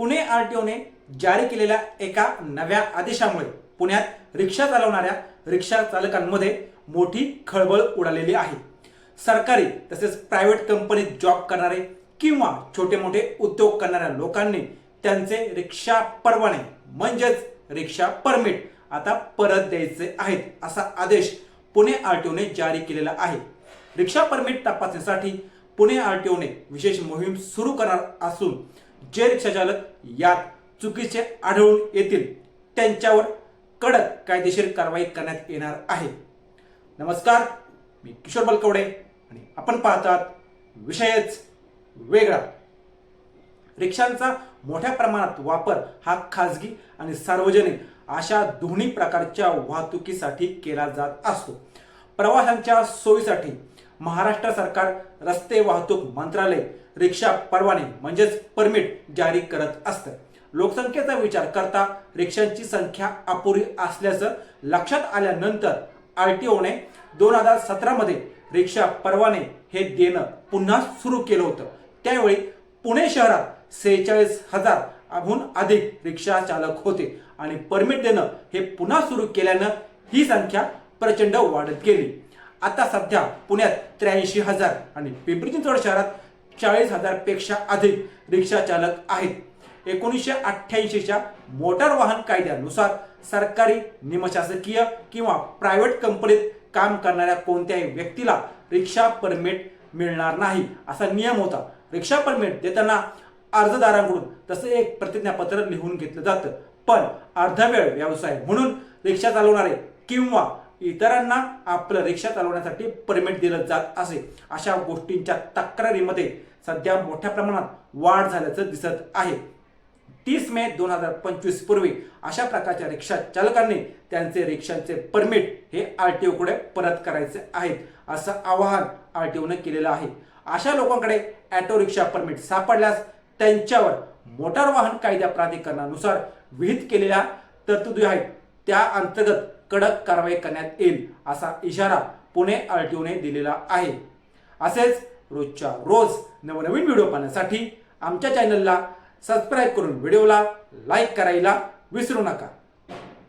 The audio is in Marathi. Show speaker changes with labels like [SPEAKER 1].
[SPEAKER 1] पुणे आर टी ओने जारी केलेल्या एका नव्या आदेशामुळे पुण्यात रिक्षा चालवणाऱ्या रिक्षा चालकांमध्ये मोठी खळबळ उडालेली आहे. सरकारी तसेच प्रायव्हेट कंपनीत जॉब करणारे किंवा छोटे मोठे उद्योग करणाऱ्या लोकांनी त्यांचे रिक्षा परवाने म्हणजेच रिक्षा परमिट आता परत द्यायचे आहेत असा आदेश पुणे आर टी ओने जारी केलेला आहे. रिक्षा परमिट तपासणीसाठी पुणे आर टी ओने विशेष मोहीम सुरू करणार असून जे रिक्षा चालक यात चुकीचे आढळून येतील त्यांच्यावर कडक कायदेशीर कारवाई करण्यात येणार आहे. नमस्कार मी किशोर बलकवडे आणि आपण पाहतात विषयच वेगळा. रिक्षांचा मोठ्या प्रमाणात वापर हा खाजगी आणि सार्वजनिक अशा दोन्ही प्रकारच्या वाहतुकीसाठी केला जात असतो. प्रवाशांच्या सोयीसाठी महाराष्ट्र सरकार रस्ते वाहतूक मंत्रालय रिक्षा परवाने म्हणजेच परमिट जारी करत असतं. लोकसंख्येचा विचार करता रिक्षांची संख्या अपुरी असल्याचं लक्षात आल्यानंतर आर टी ओने दोन हजार सतरामध्ये रिक्षा परवाने हे देणं पुन्हा सुरू केलं होतं. त्यावेळी पुणे शहरात सेहेचाळीस हजारहून अधिक रिक्षा चालक होते आणि परमिट देणं हे पुन्हा सुरू केल्यानं ही संख्या प्रचंड वाढत गेली. आता सध्या पुण्यात त्र्याऐंशी हजार आणि पिंपरी चिंचवड शहरात चाळीस हजारपेक्षा अधिक रिक्षा चालक आहेत. एकोणीसशे अठ्ठ्याऐंशीच्या मोटार वाहन कायद्यानुसार सरकारी निमशासकीय किंवा प्रायव्हेट कंपनीत काम करणाऱ्या कोणत्याही व्यक्तीला रिक्षा परमिट मिळणार नाही असा नियम होता. रिक्षा परमिट देताना अर्जदारांकडून तसं एक प्रतिज्ञापत्र लिहून घेतलं जातं. पण अर्धवेळ व्यवसाय म्हणून रिक्षा चालवणारे किंवा इतरांना आपलं रिक्षा चालवण्यासाठी परमिट दिलं जात असे. अशा गोष्टींच्या तक्रारीमध्ये सध्या मोठ्या प्रमाणात वाढ झाल्याचं दिसत आहे. तीस मे दोन हजार पंचवीस पूर्वी अशा प्रकारच्या रिक्षा चालकांनी त्यांचे रिक्षांचे परमिट हे आर टी ओकडे परत करायचे आहेत असं आवाहन आर टी ओने केलेलं आहे. अशा लोकांकडे ऑटो रिक्षा परमिट सापडल्यास त्यांच्यावर मोटार वाहन कायद्या प्राधिकरणानुसार विहित केलेल्या तरतुदी आहेत. त्या अंतर्गत कडक कारवाई करण्यात येईल असा इशारा पुणे आर टी ओने दिलेला आहे. असेच रोजच्या रोज नवनवीन व्हिडिओ पाहण्यासाठी आमच्या चॅनलला सबस्क्राईब करून व्हिडिओला लाईक करायला विसरू नका.